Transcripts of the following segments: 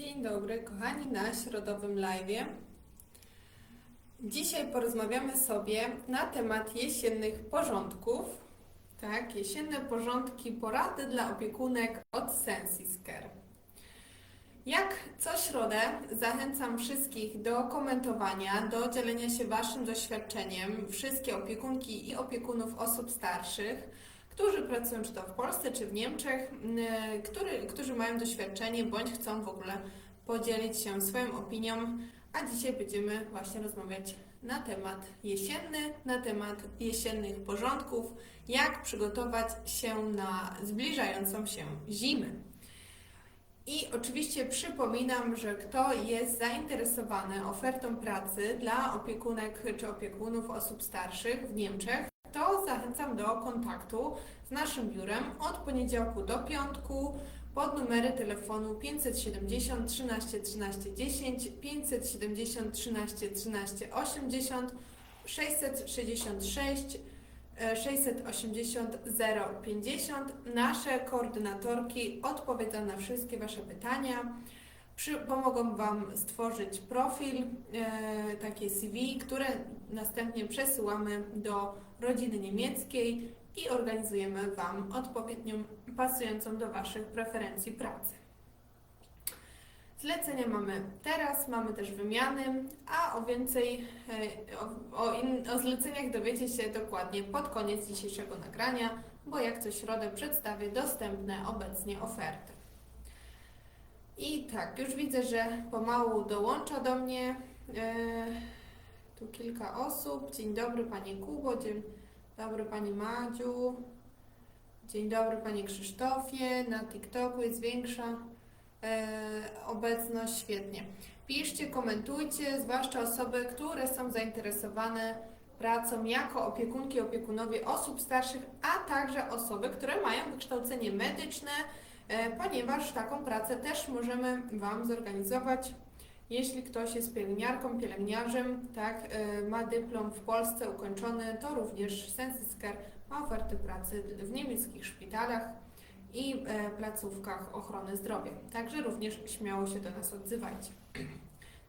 Dzień dobry, kochani, na środowym live. Dzisiaj porozmawiamy sobie na temat jesiennych porządków. Tak, jesienne porządki, porady dla opiekunek od Sensiscare. Jak co środę zachęcam wszystkich do komentowania, do dzielenia się Waszym doświadczeniem, wszystkie opiekunki i opiekunów osób starszych, którzy pracują czy to w Polsce, czy w Niemczech, m, który, którzy mają doświadczenie bądź chcą w ogóle podzielić się swoją opinią. A dzisiaj będziemy właśnie rozmawiać na temat jesienny, na temat jesiennych porządków, jak przygotować się na zbliżającą się zimę. I oczywiście przypominam, że kto jest zainteresowany ofertą pracy dla opiekunek czy opiekunów osób starszych w Niemczech, to zachęcam do kontaktu z naszym biurem od poniedziałku do piątku pod numery telefonu 570 13 13 10, 570 13 13 80, 666 e, 680 050. Nasze koordynatorki odpowiedzą na wszystkie Wasze pytania. Przy, pomogą Wam stworzyć profil, e, takie CV, które następnie przesyłamy do rodziny niemieckiej i organizujemy Wam odpowiednią, pasującą do Waszych preferencji pracę. Zlecenia mamy teraz, mamy też wymiany, a o więcej, e, o, o, in, o zleceniach dowiecie się dokładnie pod koniec dzisiejszego nagrania, bo jak co środę przedstawię dostępne obecnie oferty. I tak, już widzę, że pomału dołącza do mnie e, tu kilka osób. Dzień dobry Panie Kubo, dzień dobry Pani Madziu, dzień dobry Panie Krzysztofie. Na TikToku jest większa e, obecność, świetnie. Piszcie, komentujcie, zwłaszcza osoby, które są zainteresowane pracą jako opiekunki, opiekunowie osób starszych, a także osoby, które mają wykształcenie medyczne, e, ponieważ taką pracę też możemy Wam zorganizować. Jeśli ktoś jest pielęgniarką, pielęgniarzem, tak, e, ma dyplom w Polsce ukończony, to również Sensisker ma oferty pracy w niemieckich szpitalach i e, placówkach ochrony zdrowia. Także również śmiało się do nas odzywajcie.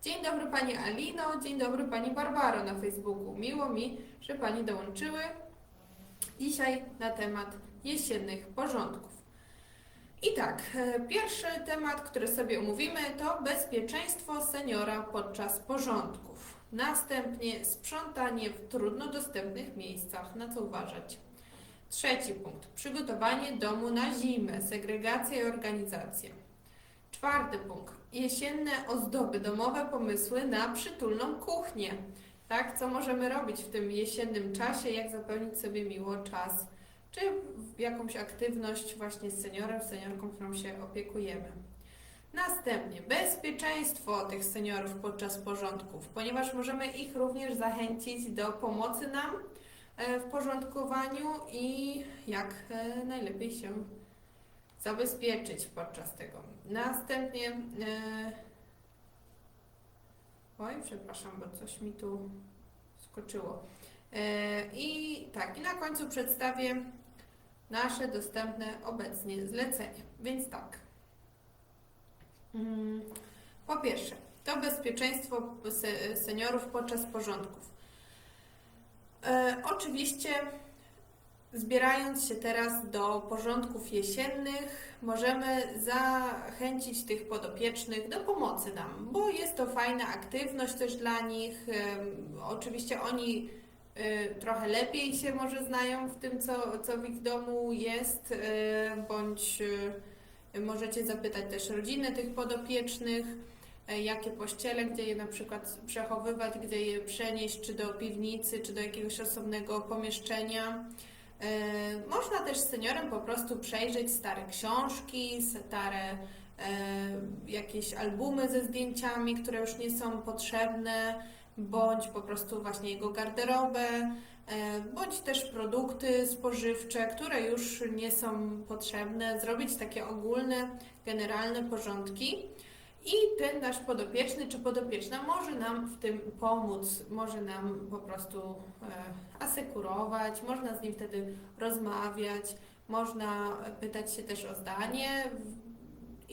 Dzień dobry Pani Alino, dzień dobry Pani Barbaro na Facebooku. Miło mi, że Pani dołączyły. Dzisiaj na temat jesiennych porządków. I tak, e, pierwszy temat, który sobie omówimy, to bezpieczeństwo seniora podczas porządków. Następnie sprzątanie w trudno dostępnych miejscach, na co uważać. Trzeci punkt, przygotowanie domu na zimę, segregacja i organizacja. Czwarty punkt, jesienne ozdoby, domowe pomysły na przytulną kuchnię. Tak, co możemy robić w tym jesiennym czasie, jak zapełnić sobie miło czas czy jakąś aktywność właśnie z seniorem, seniorką, którą się opiekujemy. Następnie bezpieczeństwo tych seniorów podczas porządków, ponieważ możemy ich również zachęcić do pomocy nam e, w porządkowaniu i jak e, najlepiej się zabezpieczyć podczas tego. Następnie e, Oj, przepraszam, bo coś mi tu skoczyło. I tak, i na końcu przedstawię nasze dostępne obecnie zlecenia. Więc tak. Mm, Po pierwsze, to bezpieczeństwo se- seniorów podczas porządków. E, oczywiście, zbierając się teraz do porządków jesiennych, możemy zachęcić tych podopiecznych do pomocy nam, bo jest to fajna aktywność też dla nich. Em, Oczywiście oni trochę lepiej się może znają w tym, co, co w ich domu jest, y, bądź y, możecie zapytać też rodziny tych podopiecznych, y, jakie pościele, gdzie je na przykład przechowywać, gdzie je przenieść, czy do piwnicy, czy do jakiegoś osobnego pomieszczenia. Y, Można też z seniorem po prostu przejrzeć stare książki, stare y, jakieś albumy ze zdjęciami, które już nie są potrzebne, bądź po prostu właśnie jego garderobę, e, bądź też produkty spożywcze, które już nie są potrzebne, zrobić takie ogólne, generalne porządki. I ten nasz podopieczny czy podopieczna może nam w tym pomóc, może nam po prostu e, asekurować, można z nim wtedy rozmawiać, można pytać się też o zdanie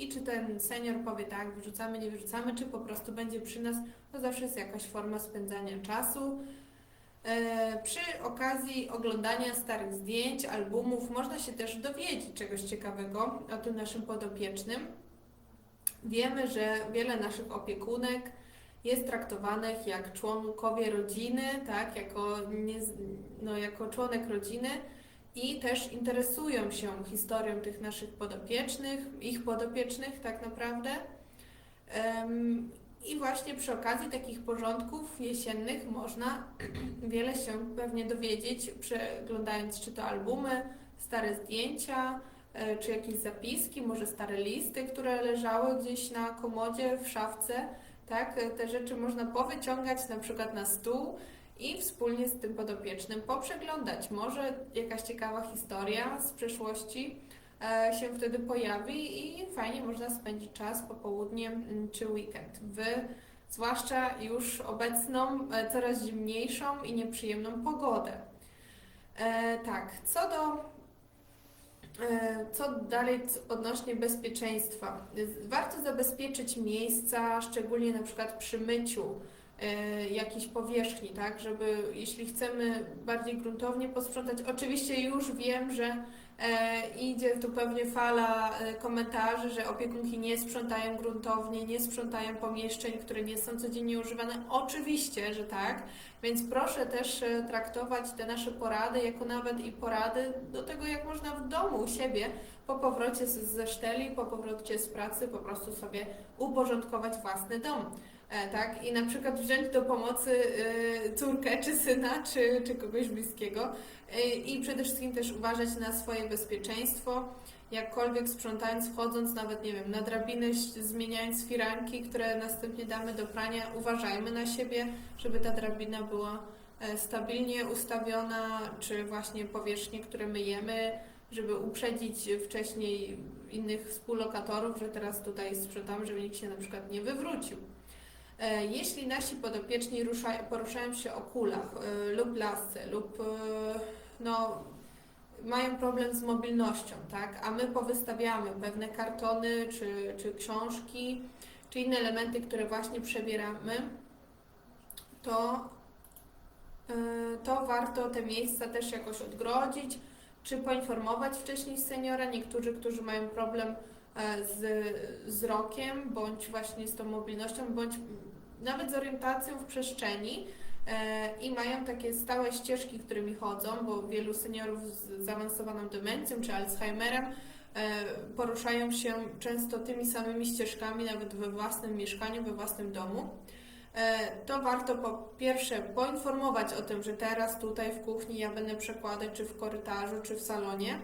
i czy ten senior powie tak, wyrzucamy, nie wyrzucamy, czy po prostu będzie przy nas, to zawsze jest jakaś forma spędzania czasu. E, Przy okazji oglądania starych zdjęć, albumów, można się też dowiedzieć czegoś ciekawego o tym naszym podopiecznym. Wiemy, że wiele naszych opiekunek jest traktowanych jak członkowie rodziny, tak, jako, nie, no, jako członek rodziny i też interesują się historią tych naszych podopiecznych, ich podopiecznych tak naprawdę. I właśnie przy okazji takich porządków jesiennych można wiele się pewnie dowiedzieć, przeglądając czy to albumy, stare zdjęcia, e, czy jakieś zapiski, może stare listy, które leżały gdzieś na komodzie, w szafce, tak? E, Te rzeczy można powyciągać na przykład na stół i wspólnie z tym podopiecznym poprzeglądać. Może jakaś ciekawa historia z przeszłości e, się wtedy pojawi i fajnie można spędzić czas popołudniem mm, czy weekend. W zwłaszcza już obecną, e, coraz zimniejszą i nieprzyjemną pogodę. E, tak, co do e, co dalej odnośnie bezpieczeństwa? Warto zabezpieczyć miejsca, szczególnie na przykład przy myciu jakiejś powierzchni, tak, żeby jeśli chcemy bardziej gruntownie posprzątać, oczywiście już wiem, że e, idzie tu pewnie fala e, komentarzy, że opiekunki nie sprzątają gruntownie, nie sprzątają pomieszczeń, które nie są codziennie używane. Oczywiście, że tak, więc proszę też e, traktować te nasze porady jako nawet i porady do tego, jak można w domu u siebie po powrocie ze szteli, po powrocie z pracy po prostu sobie uporządkować własny dom. E, tak? I na przykład wziąć do pomocy e, córkę, czy syna, czy, czy kogoś bliskiego. E, I przede wszystkim też uważać na swoje bezpieczeństwo. Jakkolwiek sprzątając, wchodząc nawet, nie wiem, na drabiny, zmieniając firanki, które następnie damy do prania, uważajmy na siebie, żeby ta drabina była stabilnie ustawiona, czy właśnie powierzchnie, które myjemy, żeby uprzedzić wcześniej innych współlokatorów, że teraz tutaj sprzątamy, żeby nikt się na przykład nie wywrócił. E, Jeśli nasi podopieczni ruszają, poruszają się o kulach e, lub lasce lub e, no, mają problem z mobilnością, tak? a my powystawiamy pewne kartony czy, czy książki, czy inne elementy, które właśnie przebieramy, to, to warto te miejsca też jakoś odgrodzić, czy poinformować wcześniej seniora. Niektórzy, którzy mają problem z wzrokiem, bądź właśnie z tą mobilnością, bądź nawet z orientacją w przestrzeni e, i mają takie stałe ścieżki, którymi chodzą, bo wielu seniorów z zaawansowaną demencją czy Alzheimerem e, poruszają się często tymi samymi ścieżkami, nawet we własnym mieszkaniu, we własnym domu. E, To warto po pierwsze poinformować o tym, że teraz tutaj w kuchni ja będę przekładać, czy w korytarzu, czy w salonie.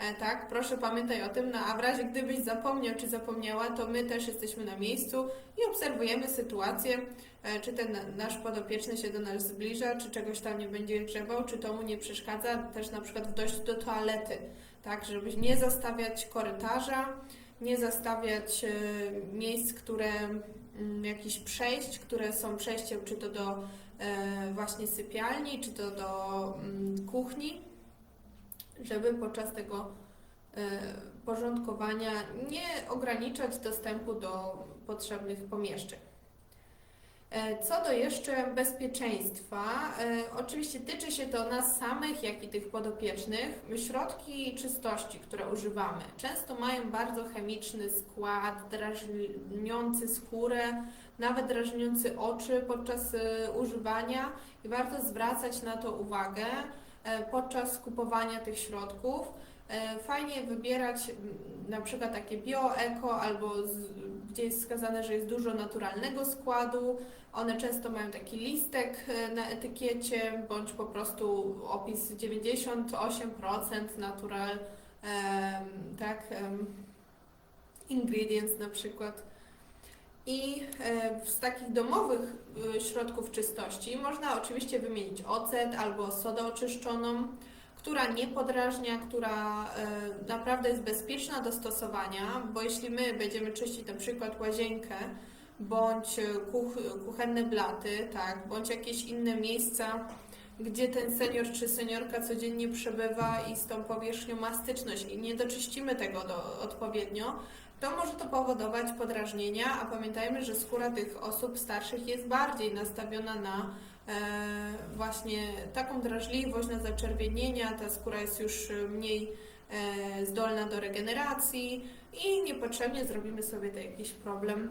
E, Tak, proszę pamiętaj o tym, no a w razie gdybyś zapomniał czy zapomniała, to my też jesteśmy na miejscu i obserwujemy sytuację, e, czy ten na- nasz podopieczny się do nas zbliża, czy czegoś tam nie będzie grzebał, czy to mu nie przeszkadza, też na przykład w dojściu do toalety, tak, żeby nie zastawiać korytarza, nie zastawiać e, miejsc, które, mm, jakichś przejść, które są przejściem czy to do właśnie sypialni, czy to do mm, kuchni, żeby podczas tego porządkowania nie ograniczać dostępu do potrzebnych pomieszczeń. E, Co do jeszcze bezpieczeństwa, e, oczywiście tyczy się to nas samych, jak i tych podopiecznych. Środki czystości, które używamy, często mają bardzo chemiczny skład, drażniący skórę, nawet drażniący oczy podczas e, używania i warto zwracać na to uwagę podczas kupowania tych środków. E, Fajnie wybierać na przykład takie bio, eko albo z, gdzie jest wskazane, że jest dużo naturalnego składu. One często mają taki listek e, na etykiecie, bądź po prostu opis 98% natural, tak, ingredients na przykład. I e, z takich domowych środków czystości można oczywiście wymienić ocet albo sodę oczyszczoną, która nie podrażnia, która e, naprawdę jest bezpieczna do stosowania, bo jeśli my będziemy czyścić na przykład łazienkę bądź e, kuch, kuchenne blaty, tak, bądź jakieś inne miejsca gdzie ten senior czy seniorka codziennie przebywa i z tą powierzchnią ma styczność i nie doczyścimy tego do, odpowiednio, to może to powodować podrażnienia, a pamiętajmy, że skóra tych osób starszych jest bardziej nastawiona na właśnie taką drażliwość, na zaczerwienienia, ta skóra jest już mniej e, zdolna do regeneracji i niepotrzebnie zrobimy sobie tutaj jakiś problem,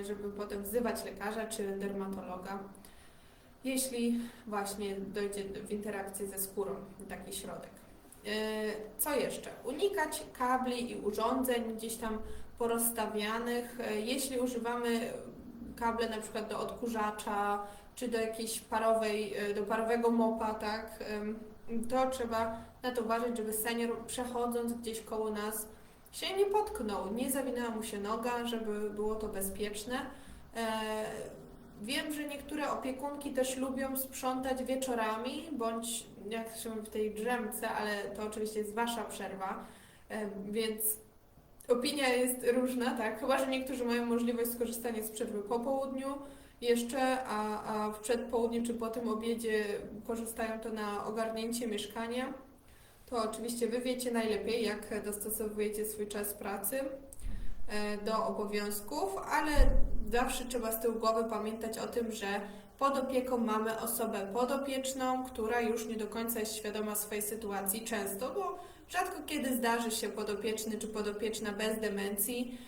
e, żeby potem wzywać lekarza czy dermatologa, jeśli właśnie dojdzie w interakcji ze skórą taki środek. E, Co jeszcze? Unikać kabli i urządzeń gdzieś tam porozstawianych. E, Jeśli używamy kable na przykład do odkurzacza czy do jakiejś parowej, e, do parowego mopa, tak, to trzeba na to uważać, żeby senior przechodząc gdzieś koło nas się nie potknął, nie zawinęła mu się noga, żeby było to bezpieczne. E, Wiem, że niektóre opiekunki też lubią sprzątać wieczorami, bądź jak się mówi w tej drzemce, ale to oczywiście jest Wasza przerwa, e, więc opinia jest różna, tak? Chyba, że niektórzy mają możliwość skorzystania z przerwy po południu jeszcze, a, a w przedpołudniu czy po tym obiedzie korzystają to na ogarnięcie mieszkania. To oczywiście Wy wiecie najlepiej, jak dostosowujecie swój czas pracy e, do obowiązków, ale zawsze trzeba z tyłu głowy pamiętać o tym, że pod opieką mamy osobę podopieczną, która już nie do końca jest świadoma swojej sytuacji często, bo rzadko kiedy zdarzy się podopieczny czy podopieczna bez demencji,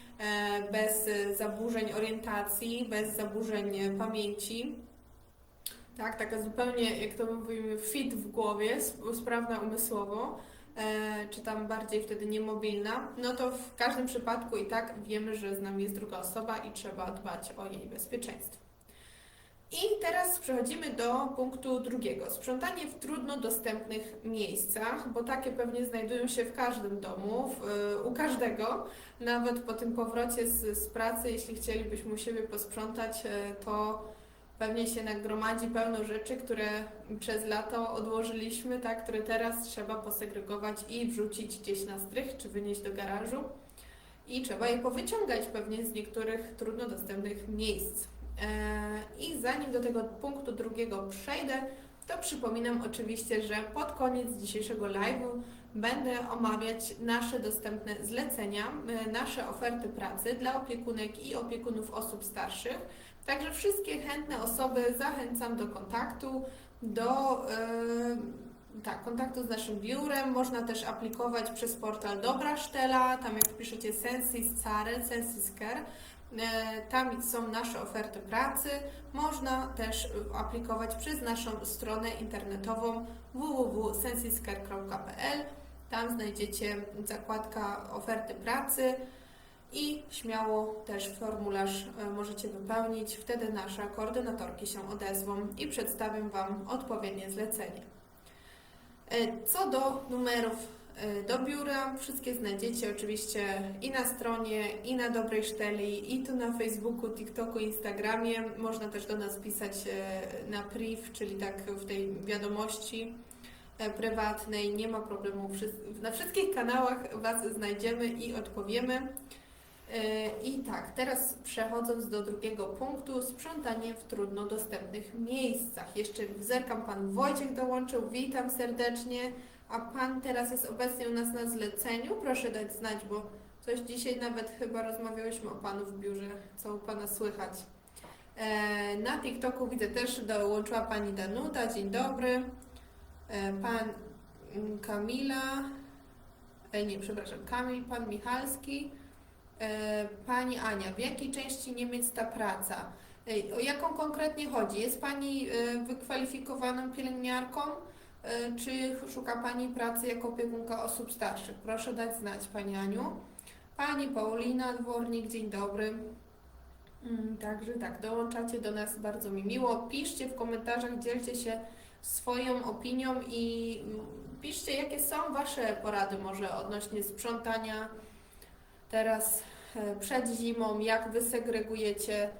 bez e, zaburzeń orientacji, bez zaburzeń pamięci. Tak, taka zupełnie, jak to mówimy, fit w głowie, sp- sprawna umysłowo, e, czy tam bardziej wtedy niemobilna, no to w każdym przypadku i tak wiemy, że z nami jest druga osoba i trzeba dbać o jej bezpieczeństwo. I teraz przechodzimy do punktu drugiego. Sprzątanie w trudno dostępnych miejscach, bo takie pewnie znajdują się w każdym domu, w, y, u każdego. Nawet po tym powrocie z, z pracy, jeśli chcielibyśmy u siebie posprzątać, y, to pewnie się nagromadzi pełno rzeczy, które przez lato odłożyliśmy, tak, które teraz trzeba posegregować i wrzucić gdzieś na strych, czy wynieść do garażu. I trzeba je powyciągać pewnie z niektórych trudno dostępnych miejsc. E, I zanim do tego punktu drugiego przejdę, to przypominam oczywiście, że pod koniec dzisiejszego live'u będę omawiać nasze dostępne zlecenia, e, nasze oferty pracy dla opiekunek i opiekunów osób starszych. Także wszystkie chętne osoby zachęcam do kontaktu, do e, tak, kontaktu z naszym biurem. Można też aplikować przez portal Dobra Sztela, tam jak piszecie Sensis Care, Sensis Care, Tam są nasze oferty pracy. Można też e, aplikować przez naszą stronę internetową www.sensisker.pl. Tam znajdziecie zakładka oferty pracy i śmiało też formularz e, możecie wypełnić. Wtedy nasze koordynatorki się odezwą i przedstawią Wam odpowiednie zlecenie. E, Co do numerów e, do biura, wszystkie znajdziecie oczywiście i na stronie, i na Dobrej Szteli, i tu na Facebooku, TikToku, Instagramie. Można też do nas pisać e, na priv, czyli tak w tej wiadomości e, prywatnej. Nie ma problemu, na wszystkich kanałach Was znajdziemy i odpowiemy. E, I tak, teraz przechodząc do drugiego punktu, sprzątanie w trudno dostępnych miejscach. Jeszcze zerkam, Pan Wojciech dołączył, witam serdecznie. A Pan teraz jest obecnie u nas na zleceniu? Proszę dać znać, bo coś dzisiaj nawet chyba rozmawiałyśmy o Panu w biurze, co u Pana słychać. E, na TikToku widzę też dołączyła Pani Danuta, dzień dobry. E, pan mm, Kamila, e, nie, przepraszam, Kamil, Pan Michalski. E, Pani Ania, w jakiej części Niemiec ta praca? E, O jaką konkretnie chodzi? Jest Pani e, wykwalifikowaną pielęgniarką? E, Czy szuka Pani pracy jako opiekunka osób starszych? Proszę dać znać Pani Aniu. Pani Paulina Dwornik, dzień dobry. Mm, Także tak, dołączacie do nas, bardzo mi miło. Piszcie w komentarzach, dzielcie się swoją opinią i piszcie, jakie są Wasze porady może odnośnie sprzątania teraz e, przed zimą, jak Wy segregujecie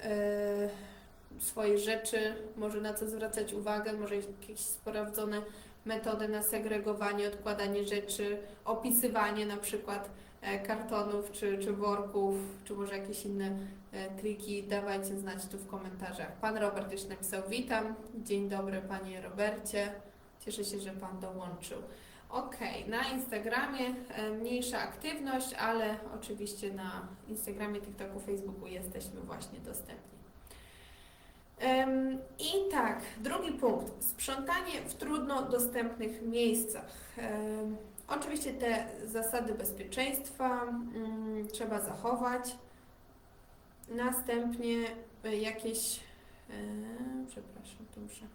e, swoje rzeczy, może na co zwracać uwagę, może jakieś sprawdzone metodę na segregowanie, odkładanie rzeczy, opisywanie na przykład e, kartonów czy, czy worków, czy może jakieś inne e, triki, dawajcie znać tu w komentarzach. Pan Robert już napisał witam, dzień dobry Panie Robercie, cieszę się, że Pan dołączył. Ok, na Instagramie e, mniejsza aktywność, ale oczywiście na Instagramie, TikToku, Facebooku jesteśmy właśnie dostępni. I tak, drugi punkt. Sprzątanie w trudno dostępnych miejscach. Oczywiście te zasady bezpieczeństwa mm, trzeba zachować. Następnie y, jakieś. E, przepraszam, tu muszę.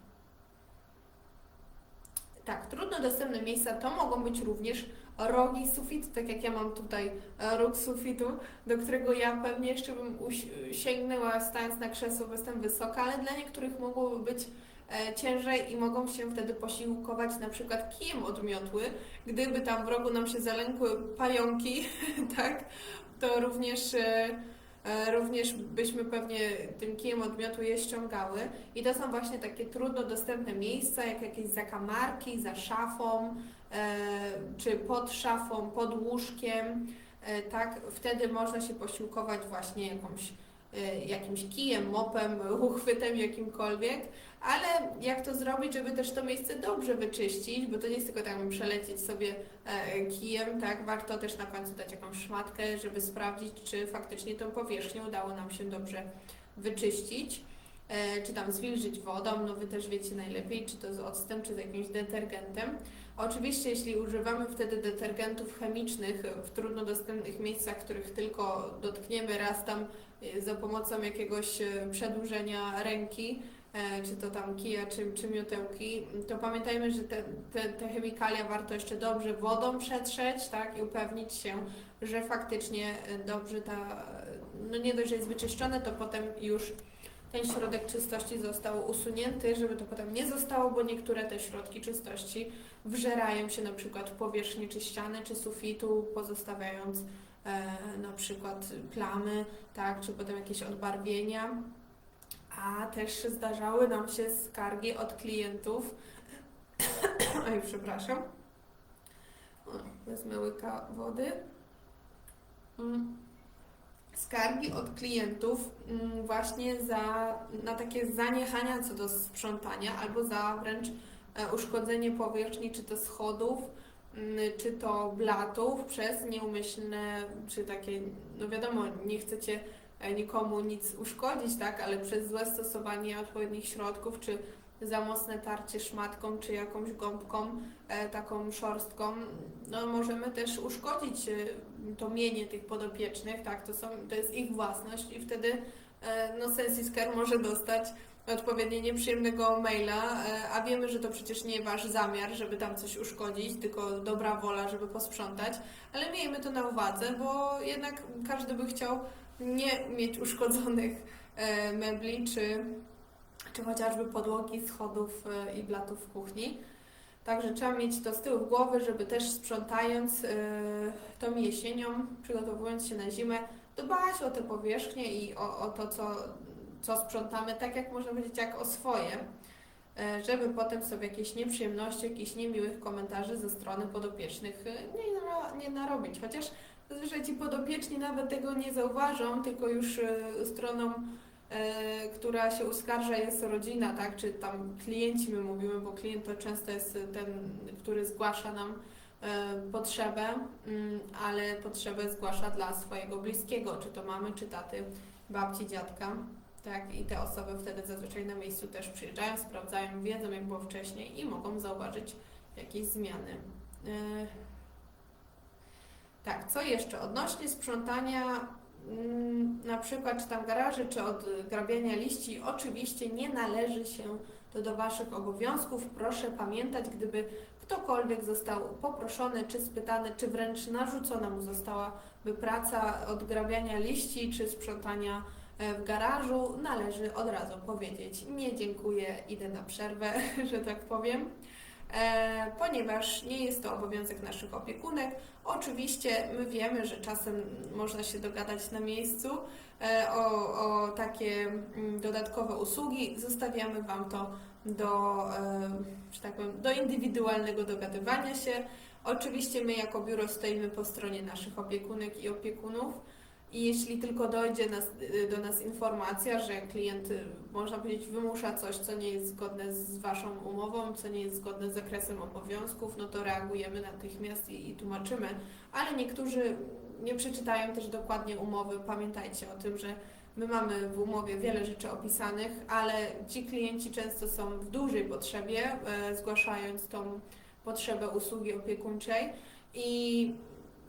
Tak, trudno dostępne miejsca to mogą być również rogi sufitu, tak jak ja mam tutaj e, róg sufitu, do którego ja pewnie jeszcze bym sięgnęła stając na krzesło, bo jestem wysoka, ale dla niektórych mogłoby być e, ciężej i mogą się wtedy posiłkować na przykład kijem od miotły. Gdyby tam w rogu nam się zalękły pająki, tak, to również, e, również byśmy pewnie tym kijem od miotły je ściągały. I to są właśnie takie trudno dostępne miejsca, jak jakieś zakamarki, za szafą, e, czy pod szafą, pod łóżkiem. E, tak, wtedy można się posiłkować właśnie jakąś, e, jakimś kijem, mopem, uchwytem jakimkolwiek. Ale jak to zrobić, żeby też to miejsce dobrze wyczyścić, bo to nie jest tylko tak, przelecieć sobie e, kijem, tak, warto też na końcu dać jakąś szmatkę, żeby sprawdzić, czy faktycznie tą powierzchnię udało nam się dobrze wyczyścić, e, czy tam zwilżyć wodą, no Wy też wiecie najlepiej, czy to z octem, czy z jakimś detergentem. Oczywiście, jeśli używamy wtedy detergentów chemicznych w trudno dostępnych miejscach, których tylko dotkniemy raz tam e, za pomocą jakiegoś e, przedłużenia ręki, e, czy to tam kija, czy, czy miotełki, to pamiętajmy, że te, te, te chemikalia warto jeszcze dobrze wodą przetrzeć, tak, i upewnić się, że faktycznie dobrze ta, no nie dość, że jest wyczyszczone, to potem już ten środek czystości został usunięty, żeby to potem nie zostało, bo niektóre te środki czystości wżerają się na przykład w powierzchnię czy ściany, czy sufitu, pozostawiając e, na przykład plamy, tak, czy potem jakieś odbarwienia. A też zdarzały nam się skargi od klientów. Oj, przepraszam. O, wezmę łyka wody. Mm. Skargi od klientów mm, właśnie za, na takie zaniechania co do sprzątania albo za wręcz uszkodzenie powierzchni, czy to schodów, mm, czy to blatów przez nieumyślne, czy takie, no wiadomo, nie chcecie e, nikomu nic uszkodzić, tak, ale przez złe stosowanie odpowiednich środków, czy za mocne tarcie szmatką, czy jakąś gąbką, e, taką szorstką, no możemy też uszkodzić e, to mienie tych podopiecznych, tak, to, są, to jest ich własność i wtedy e, no Sensisker może dostać odpowiednio nieprzyjemnego maila, e, a wiemy, że to przecież nie wasz zamiar, żeby tam coś uszkodzić, tylko dobra wola, żeby posprzątać, ale miejmy to na uwadze, bo jednak każdy by chciał nie mieć uszkodzonych e, mebli, czy, czy chociażby podłogi, schodów e, i blatów w kuchni. Także trzeba mieć to z tyłu głowy, żeby też sprzątając tą jesienią, przygotowując się na zimę, dbać o te powierzchnie i o, o to, co, co sprzątamy, tak jak można powiedzieć, jak o swoje, e, żeby potem sobie jakieś nieprzyjemności, jakichś niemiłych komentarzy ze strony podopiecznych e, nie, nie narobić. Chociaż zazwyczaj ci podopieczni nawet tego nie zauważą, tylko już e, stroną, która się uskarża jest rodzina, tak, czy tam klienci my mówimy, bo klient to często jest ten, który zgłasza nam potrzebę, mm, ale potrzebę zgłasza dla swojego bliskiego, czy to mamy, czy taty, babci, dziadka. Tak, i te osoby wtedy zazwyczaj na miejscu też przyjeżdżają, sprawdzają, wiedzą jak było wcześniej i mogą zauważyć jakieś zmiany. E, Tak, co jeszcze? Odnośnie sprzątania mm, na przykład czy tam garaży, czy odgrabiania liści, oczywiście nie należy się to do Waszych obowiązków. Proszę pamiętać, gdyby ktokolwiek został poproszony, czy spytany, czy wręcz narzucona mu zostałaby praca odgrabiania liści, czy sprzątania w garażu, należy od razu powiedzieć nie dziękuję, idę na przerwę, że tak powiem. E, ponieważ nie jest to obowiązek naszych opiekunek. Oczywiście my wiemy, że czasem można się dogadać na miejscu e, o, o takie mm, dodatkowe usługi. Zostawiamy Wam to do, e, że tak powiem, do indywidualnego dogadywania się. Oczywiście my jako biuro stoimy po stronie naszych opiekunek i opiekunów i jeśli tylko dojdzie nas, do nas informacja, że klient, y, można powiedzieć, wymusza coś, co nie jest zgodne z Waszą umową, co nie jest zgodne z zakresem obowiązków, no to reagujemy natychmiast i, i tłumaczymy. Ale niektórzy nie przeczytają też dokładnie umowy. Pamiętajcie o tym, że my mamy w umowie wiele rzeczy opisanych, ale ci klienci często są w dużej potrzebie, e, zgłaszając tą potrzebę usługi opiekuńczej i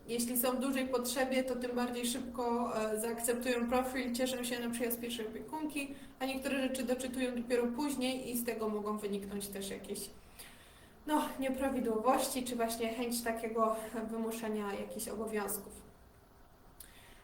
jeśli są w dużej potrzebie, to tym bardziej szybko e, zaakceptują profil, cieszą się na przyjazd pierwszej opiekunki, a niektóre rzeczy doczytują dopiero później i z tego mogą wyniknąć też jakieś no, nieprawidłowości, czy właśnie chęć takiego wymuszenia jakichś obowiązków.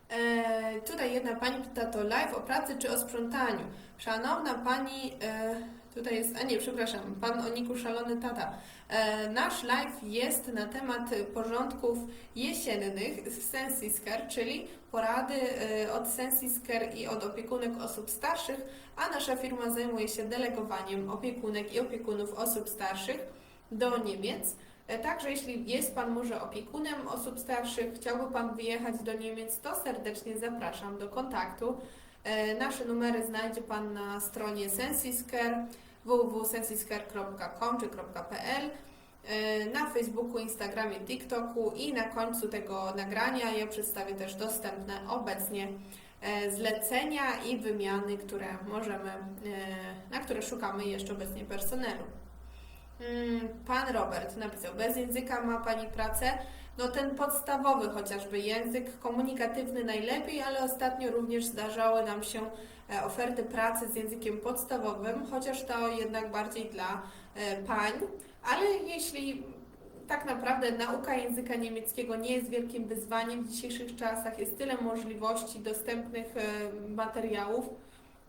E, tutaj jedna pani pyta to live o pracy czy o sprzątaniu. Szanowna pani, e, tutaj jest, a nie, przepraszam, pan Oniku Szalony Tata. E, nasz live jest na temat porządków jesiennych z Sensisker, czyli porady e, od Sensisker i od opiekunek osób starszych, a nasza firma zajmuje się delegowaniem opiekunek i opiekunów osób starszych do Niemiec. E, Także jeśli jest Pan może opiekunem osób starszych, chciałby Pan wyjechać do Niemiec, to serdecznie zapraszam do kontaktu. E, Nasze numery znajdzie Pan na stronie Sensisker www.sensisker.com czy .pl e, na Facebooku, Instagramie, TikToku i na końcu tego nagrania ja przedstawię też dostępne obecnie e, zlecenia i wymiany, które możemy, na które szukamy jeszcze obecnie personelu. Mm, Pan Robert napisał, bez języka ma Pani pracę. No ten podstawowy chociażby język komunikatywny najlepiej, ale ostatnio również zdarzały nam się e, oferty pracy z językiem podstawowym, chociaż to jednak bardziej dla e, pań. Ale jeśli tak naprawdę nauka języka niemieckiego nie jest wielkim wyzwaniem w dzisiejszych czasach, jest tyle możliwości, dostępnych e, materiałów,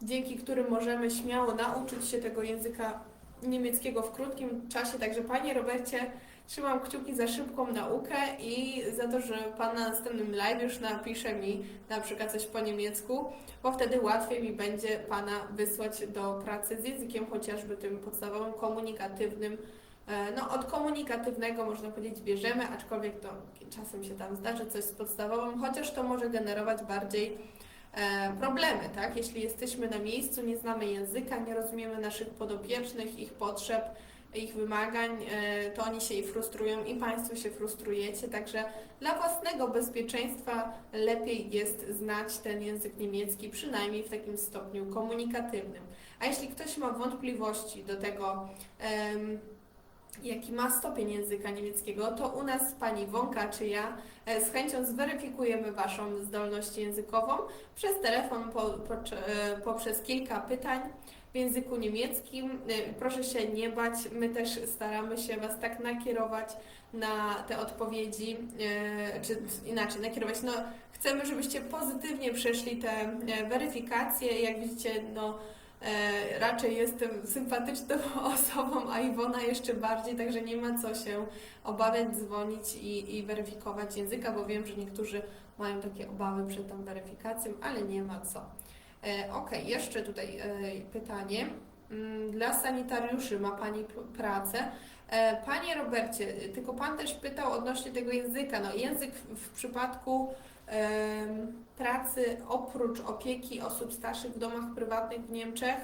dzięki którym możemy śmiało nauczyć się tego języka niemieckiego w krótkim czasie. Także Panie Robercie, trzymam kciuki za szybką naukę i za to, że Pan na następnym live już napisze mi na przykład coś po niemiecku, bo wtedy łatwiej mi będzie Pana wysłać do pracy z językiem chociażby tym podstawowym, komunikatywnym. E, No, od komunikatywnego można powiedzieć bierzemy, aczkolwiek to czasem się tam zdarzy coś z podstawowym, chociaż to może generować bardziej e, problemy, tak? Jeśli jesteśmy na miejscu, nie znamy języka, nie rozumiemy naszych podopiecznych, ich potrzeb, ich wymagań, e, to oni się i frustrują i Państwo się frustrujecie, także dla własnego bezpieczeństwa lepiej jest znać ten język niemiecki, przynajmniej w takim stopniu komunikatywnym. A jeśli ktoś ma wątpliwości do tego, jaki ma stopień języka niemieckiego, to u nas pani Wonka czy ja e, z chęcią zweryfikujemy Waszą zdolność językową przez telefon po, po, e, poprzez kilka pytań w języku niemieckim. E, Proszę się nie bać, my też staramy się Was tak nakierować na te odpowiedzi, e, czy inaczej nakierować, no chcemy, żebyście pozytywnie przeszli te e, weryfikacje, jak widzicie, no raczej jestem sympatyczną osobą, a Iwona jeszcze bardziej, także nie ma co się obawiać, dzwonić i, i weryfikować języka, bo wiem, że niektórzy mają takie obawy przed tą weryfikacją, ale nie ma co. E, ok, jeszcze tutaj e, pytanie. Mm, Dla sanitariuszy ma Pani pracę. E, Panie Robercie, tylko Pan też pytał odnośnie tego języka. No, język w, przypadku pracy oprócz opieki osób starszych w domach prywatnych w Niemczech,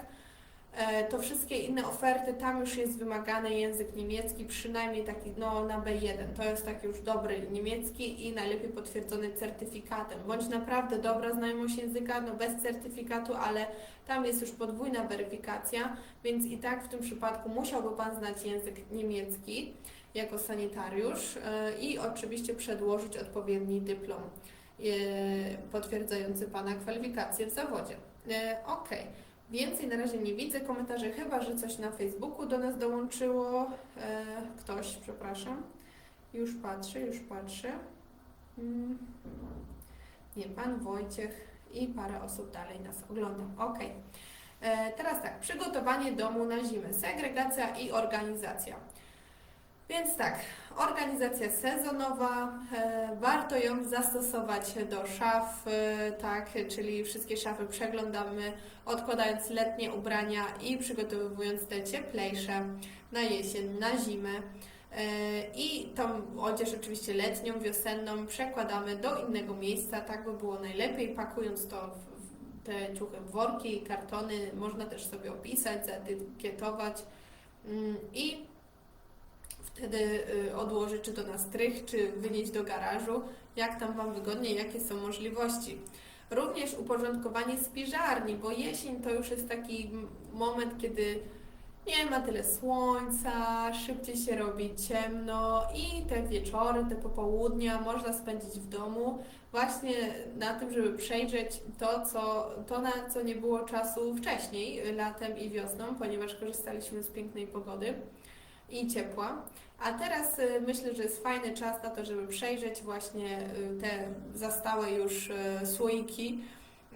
to wszystkie inne oferty, tam już jest wymagany język niemiecki, przynajmniej taki no, na B1. To jest taki już dobry niemiecki i najlepiej potwierdzony certyfikatem. Bądź naprawdę dobra znajomość języka, no bez certyfikatu, ale tam jest już podwójna weryfikacja, więc i tak w tym przypadku musiałby Pan znać język niemiecki jako sanitariusz e, i oczywiście przedłożyć odpowiedni dyplom e, potwierdzający Pana kwalifikacje w zawodzie. E, Ok, więcej na razie nie widzę komentarzy, chyba że coś na Facebooku do nas dołączyło. E, Ktoś, przepraszam. Już patrzę, już patrzę. Mm. Nie, Pan Wojciech i parę osób dalej nas ogląda. Ok. E, Teraz tak, przygotowanie domu na zimę, segregacja i organizacja. Więc tak, organizacja sezonowa, e, warto ją zastosować do szaf, e, tak, czyli wszystkie szafy przeglądamy, odkładając letnie ubrania i przygotowując te cieplejsze na jesień, na zimę. E, I tą odzież oczywiście letnią, wiosenną przekładamy do innego miejsca, tak by było najlepiej, pakując to w te ciuchy worki, kartony, można też sobie opisać, zaetykietować Mm, i wtedy y, odłożyć czy to na strych, czy wynieść do garażu, jak tam Wam wygodnie, jakie są możliwości. Również uporządkowanie spiżarni, bo jesień to już jest taki moment, kiedy nie ma tyle słońca, szybciej się robi ciemno i te wieczory, te popołudnia można spędzić w domu właśnie na tym, żeby przejrzeć to, co, to na co nie było czasu wcześniej, latem i wiosną, ponieważ korzystaliśmy z pięknej pogody i ciepła. A teraz y, myślę, że jest fajny czas na to, żeby przejrzeć właśnie y, te zastałe już y, słoiki,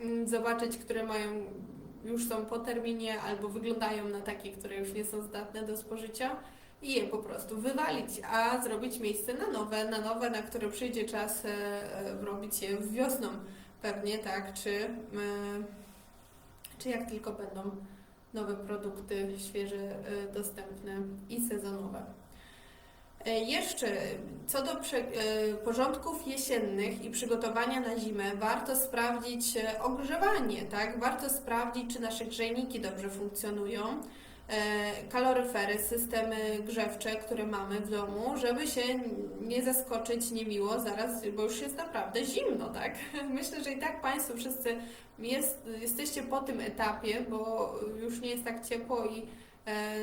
mm, zobaczyć, które mają już są po terminie albo wyglądają na takie, które już nie są zdatne do spożycia i je po prostu wywalić, a zrobić miejsce na nowe, na nowe, na które przyjdzie czas robić je wiosną pewnie, tak, czy, czy jak tylko będą nowe produkty świeże dostępne i sezonowe. E, Jeszcze co do e, porządków jesiennych i przygotowania na zimę, warto sprawdzić e, ogrzewanie, tak? Warto sprawdzić, czy nasze grzejniki dobrze funkcjonują, kaloryfery, systemy grzewcze, które mamy w domu, żeby się nie zaskoczyć niemiło zaraz, bo już jest naprawdę zimno, tak? Myślę, że i tak Państwo wszyscy jest, jesteście po tym etapie, bo już nie jest tak ciepło i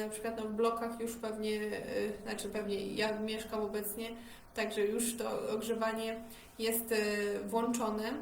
na przykład no, w blokach już pewnie, e, znaczy pewnie ja mieszkam obecnie, także już to ogrzewanie jest e, włączone.